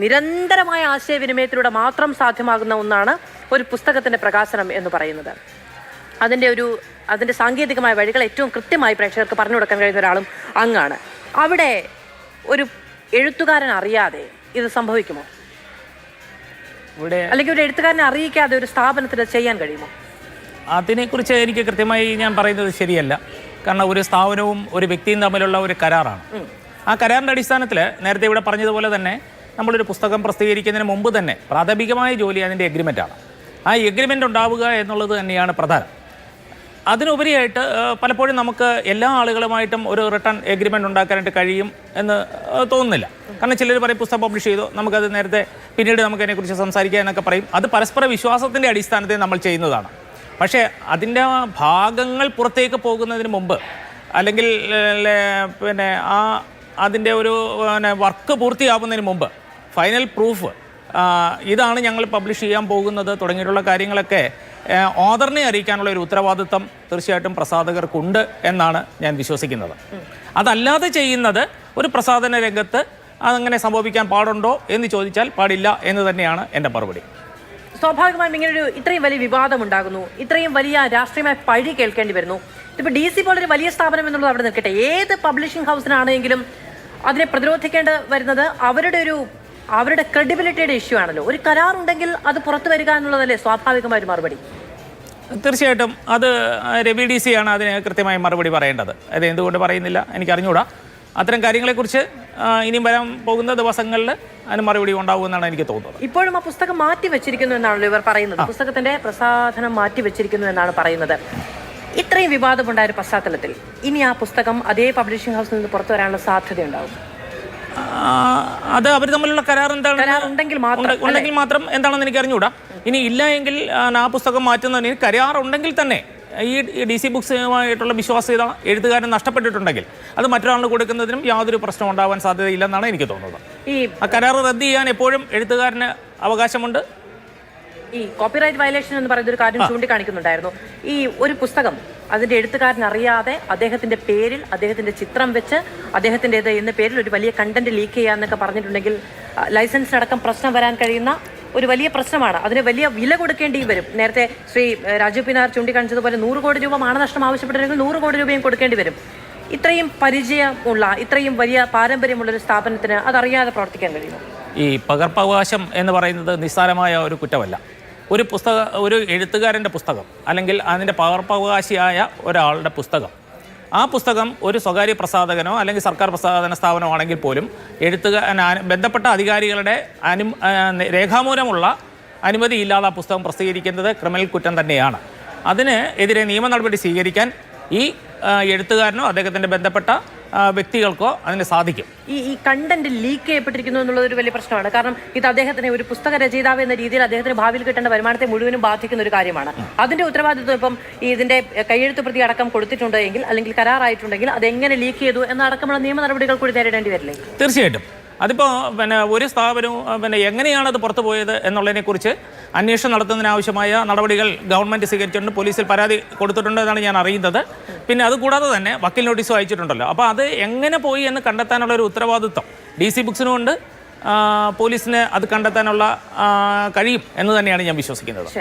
നിരന്തരമായ ആശയവിനിമയത്തിലൂടെ മാത്രം സാധ്യമാകുന്ന ഒന്നാണ് ഒരു പുസ്തകത്തിന്റെ പ്രകാശനം എന്ന് പറയുന്നത്. അതിന്റെ ഒരു അതിന്റെ സാങ്കേതികമായ വഴികൾ ഏറ്റവും കൃത്യമായി പ്രേക്ഷകർക്ക് പറഞ്ഞു കൊടുക്കാൻ കഴിയുന്ന ഒരാളും അങ്ങാണ്. അവിടെ ഒരു എഴുത്തുകാരൻ അറിയാതെ ഇത് സംഭവിക്കുമോ? ഇവിടെ അല്ലെങ്കിൽ ഒരു എഴുത്തുകാരനെ അറിയിക്കാതെ ഒരു സ്ഥാപനത്തിൽ ചെയ്യാൻ കഴിയുമോ? അതിനെക്കുറിച്ച് എനിക്ക് കൃത്യമായി ഞാൻ പറയുന്നത് ശരിയല്ല. കാരണം ഒരു സ്ഥാപനവും ഒരു വ്യക്തിയും തമ്മിലുള്ള ഒരു കരാറാണ്. ആ കരാറിന്റെ അടിസ്ഥാനത്തിൽ നേരത്തെ ഇവിടെ പറഞ്ഞതുപോലെ തന്നെ നമ്മളൊരു പുസ്തകം പ്രസിദ്ധീകരിക്കുന്നതിന് മുമ്പ് തന്നെ പ്രാഥമികമായ ജോലി അതിന്റെ എഗ്രിമെന്റാണ്. ആ എഗ്രിമെന്റ് ഉണ്ടാവുക എന്നുള്ളത് തന്നെയാണ് പ്രധാനം. അതിനുപരിയായിട്ട് പലപ്പോഴും നമുക്ക് എല്ലാ ആളുകളുമായിട്ടും ഒരു റിട്ടേൺ എഗ്രിമെന്റ് ഉണ്ടാക്കാനായിട്ട് കഴിയും എന്ന് തോന്നുന്നില്ല. കാരണം ചിലർ പറയും പുസ്തകം പബ്ലിഷ് ചെയ്തു നമുക്കത് നേരത്തെ പിന്നീട് നമുക്ക് അതിനെക്കുറിച്ച് സംസാരിക്കുക എന്നൊക്കെ പറയും. അത് പരസ്പര വിശ്വാസത്തിന്റെ അടിസ്ഥാനത്തിൽ നമ്മൾ ചെയ്യുന്നതാണ്. പക്ഷേ അതിന്റെ ഭാഗങ്ങൾ പുറത്തേക്ക് പോകുന്നതിന് മുമ്പ് അല്ലെങ്കിൽ പിന്നെ ആ അതിന്റെ ഒരു പിന്നെ വർക്ക് പൂർത്തിയാവുന്നതിന് മുമ്പ് ഫൈനൽ പ്രൂഫ്. ഇതാണ് ഞങ്ങൾ പബ്ലിഷ് ചെയ്യാൻ പോകുന്നത് തുടങ്ങിയിട്ടുള്ള കാര്യങ്ങളൊക്കെ. ഓദറിനെ അറിയിക്കാനുള്ള ഒരു ഉത്തരവാദിത്തം തീർച്ചയായിട്ടും പ്രസാധകർക്കുണ്ട് എന്നാണ് ഞാൻ വിശ്വസിക്കുന്നത്. അതല്ലാതെ ചെയ്യുന്നത് ഒരു പ്രസാധന രംഗത്ത് അതങ്ങനെ സംഭവിക്കാൻ പാടുണ്ടോ എന്ന് ചോദിച്ചാൽ പാടില്ല എന്ന് തന്നെയാണ് എന്റെ മറുപടി. സ്വാഭാവികമായും ഇങ്ങനെ ഒരു ഇത്രയും വലിയ വിവാദം ഉണ്ടാകുന്നു. ഇത്രയും വലിയ രാഷ്ട്രീയമായ പഴി കേൾക്കേണ്ടി വരുന്നു. ഇപ്പോൾ ഡി സി പോലൊരു വലിയ സ്ഥാപനം എന്നുള്ളത് അവിടെ നിൽക്കട്ടെ. ഏത് പബ്ലിഷിംഗ് ഹൗസിനാണെങ്കിലും അതിനെ പ്രതിരോധിക്കേണ്ടി വരുന്നത് അവരുടെ ഒരു അവരുടെ ക്രെഡിബിലിറ്റിയുടെ ഇഷ്യൂ ആണല്ലോ. ഒരു കരാർ ഉണ്ടെങ്കിൽ അത് പുറത്തു വരിക എന്നുള്ളതല്ലേ സ്വാഭാവികമായ ഒരു മറുപടി? തീർച്ചയായിട്ടും അത് രവി ഡി സി ആണ് അതിന് കൃത്യമായി മറുപടി പറയേണ്ടത്. അത് എന്തുകൊണ്ട് പറയുന്നില്ല എനിക്ക് അറിഞ്ഞുകൂടാ അത്തരം കാര്യങ്ങളെക്കുറിച്ച് ഇനിയും വരാൻ പോകുന്ന ദിവസങ്ങളിൽ അതിന് മറുപടി ഉണ്ടാവുമെന്നാണ് എനിക്ക് തോന്നുന്നത്. ഇപ്പോഴും ആ പുസ്തകം മാറ്റി വെച്ചിരിക്കുന്നു എന്നാണല്ലോ ഇവർ പറയുന്നത്. പുസ്തകത്തിന്റെ പ്രസാധനം മാറ്റി വെച്ചിരിക്കുന്നു എന്നാണ് പറയുന്നത്. ഇത്രയും വിവാദമുണ്ടായ ഒരു പശ്ചാത്തലത്തിൽ ഇനി ആ പുസ്തകം അതേ പബ്ലിഷിംഗ് ഹൗസിൽ നിന്ന് പുറത്തു വരാനുള്ള സാധ്യതയുണ്ടാവും. അത് അവർ തമ്മിലുള്ള കരാർ എന്താണ്? ഉണ്ടെങ്കിൽ മാത്രം. ഉണ്ടെങ്കിൽ മാത്രം എന്താണെന്ന് എനിക്ക് അറിഞ്ഞുകൂടാ ഇനി ഇല്ല എങ്കിൽ ആ, ആ പുസ്തകം മാറ്റുന്നതിന് കരാർ ഉണ്ടെങ്കിൽ തന്നെ ഈ ഡി സി ബുക്സുമായിട്ടുള്ള വിശ്വാസ്യത എഴുത്തുകാരൻ നഷ്ടപ്പെട്ടിട്ടുണ്ടെങ്കിൽ അത് മറ്റൊരാളിന് കൊടുക്കുന്നതിനും യാതൊരു പ്രശ്നം ഉണ്ടാവാൻ സാധ്യതയില്ലെന്നാണ് എനിക്ക് തോന്നുന്നത്. ഈ ആ കരാർ റദ്ദ് ചെയ്യാൻ എപ്പോഴും എഴുത്തുകാരന് അവകാശമുണ്ട്? ഈ കോപ്പിറൈറ്റ് വയലേഷൻ എന്ന് പറയുന്ന ഒരു കാര്യം ചൂണ്ടിക്കാണിക്കുന്നുണ്ടായിരുന്നു. ഈ ഒരു പുസ്തകം അതിന്റെ എഴുത്തുകാരൻ അറിയാതെ അദ്ദേഹത്തിന്റെ പേരിൽ അദ്ദേഹത്തിന്റെ ചിത്രം വെച്ച് അദ്ദേഹത്തിന്റെത് എന്ന പേരിൽ ഒരു വലിയ കണ്ടന്റ് ലീക്ക് ചെയ്യാന്നൊക്കെ പറഞ്ഞിട്ടുണ്ടെങ്കിൽ ലൈസൻസ് ലൈസൻസിനടക്കം പ്രശ്നം വരാൻ കഴിയുന്ന ഒരു വലിയ പ്രശ്നമാണ്. അതിന് വലിയ വില കൊടുക്കേണ്ടി വരും. നേരത്തെ ശ്രീ രാജു പിന്നാർ ചൂണ്ടിക്കാണിച്ചതുപോലെ നൂറ് കോടി രൂപ മാനനഷ്ടം ആവശ്യപ്പെട്ടിരുന്നെങ്കിൽ നൂറ് കോടി രൂപയും കൊടുക്കേണ്ടി വരും. ഇത്രയും പരിചയമുള്ള ഇത്രയും വലിയ പാരമ്പര്യമുള്ള ഒരു സ്ഥാപനത്തിന് അതറിയാതെ പ്രവർത്തിക്കാൻ കഴിയും ഈ പകർപ്പവകാശം എന്ന് പറയുന്നത് നിസ്സാരമായ ഒരു കുറ്റമല്ല. ഒരു പുസ്തക ഒരു എഴുത്തുകാരന്റെ പുസ്തകം അല്ലെങ്കിൽ അതിന്റെ പകർപ്പവകാശിയായ ഒരാളുടെ പുസ്തകം. ആ പുസ്തകം ഒരു സ്വകാര്യ പ്രസാധകനോ അല്ലെങ്കിൽ സർക്കാർ പ്രസാധന സ്ഥാപനമോ ആണെങ്കിൽ പോലും എഴുത്തുകാർ ബന്ധപ്പെട്ട അധികാരികളുടെ അനു രേഖാമൂലമുള്ള അനുമതി ഇല്ലാതെ ആ പുസ്തകം പ്രസിദ്ധീകരിക്കുന്നത് ക്രിമിനൽ കുറ്റം തന്നെയാണ്. അതിന് എതിരെ നിയമ നടപടി സ്വീകരിക്കാൻ ഈ എഴുത്തുകാരനോ അദ്ദേഹത്തിന്റെ ബന്ധപ്പെട്ട വ്യക്തികൾക്കോ അതിന് സാധിക്കും. ഈ ഈ കണ്ടന്റ് ലീക്ക് ചെയ്യപ്പെട്ടിരിക്കുന്നു എന്നുള്ളത് ഒരു വലിയ പ്രശ്നമാണ്. കാരണം ഇത് അദ്ദേഹത്തിന് ഒരു പുസ്തക രചയിതാവ് എന്ന രീതിയിൽ അദ്ദേഹത്തിന് ഭാവിയിൽ കിട്ടേണ്ട വരുമാനത്തെ മുഴുവനും ബാധിക്കുന്ന ഒരു കാര്യമാണ്. അതിന്റെ ഉത്തരവാദിത്വം ഇപ്പം ഇതിന്റെ കയ്യെഴുത്ത് പ്രതി അടക്കം കൊടുത്തിട്ടുണ്ടെങ്കിൽ അല്ലെങ്കിൽ കരാറായിട്ടുണ്ടെങ്കിൽ അത് എങ്ങനെ ലീക്ക് ചെയ്തു എന്നടക്കമുള്ള നിയമ നടപടികൾ കൂടി നേരിടേണ്ടി വരില്ലേ? തീർച്ചയായിട്ടും. അതിപ്പോൾ പിന്നെ ഒരു സ്ഥാപനവും പിന്നെ എങ്ങനെയാണ് അത് പുറത്തു പോയത് എന്നുള്ളതിനെക്കുറിച്ച് അന്വേഷണം നടത്തുന്നതിനാവശ്യമായ നടപടികൾ ഗവൺമെന്റ് സ്വീകരിച്ചിട്ടുണ്ട് പോലീസിൽ പരാതി കൊടുത്തിട്ടുണ്ട് എന്നാണ് ഞാൻ അറിയുന്നത്. പിന്നെ അതുകൂടാതെ തന്നെ വക്കീൽ നോട്ടീസും അയച്ചിട്ടുണ്ടല്ലോ. അപ്പോൾ അത് എങ്ങനെ പോയി എന്ന് കണ്ടെത്താനുള്ള ഒരു ഉത്തരവാദിത്വം ഡി സി ബുക്സിനുമുണ്ട്. പോലീസിന് അത് കണ്ടെത്താനുള്ള കഴിയും എന്ന് തന്നെയാണ് ഞാൻ വിശ്വസിക്കുന്നത്.